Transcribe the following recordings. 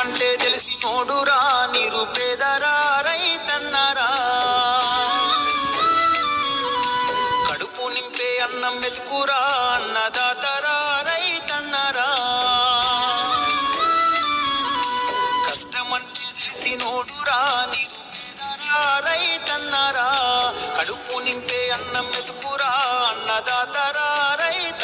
అంటే తెలిసి నోడురా నిరుపేదరా రైతన్నరా. కడుపు నింపే అన్నం వెతుకురా అన్నదాతరా రైతన్నరా. కష్టమంటే తెలిసి నోడురా నిరుపేదరా రైతన్నరా. కడుపు నింపే అన్నం వెతుకురా అన్నదాతరా రైతన్నరా.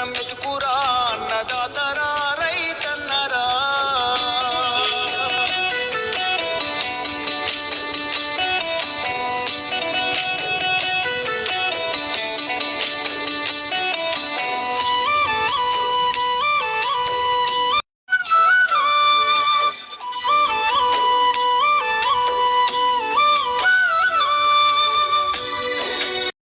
అన్నం అన్నదాత.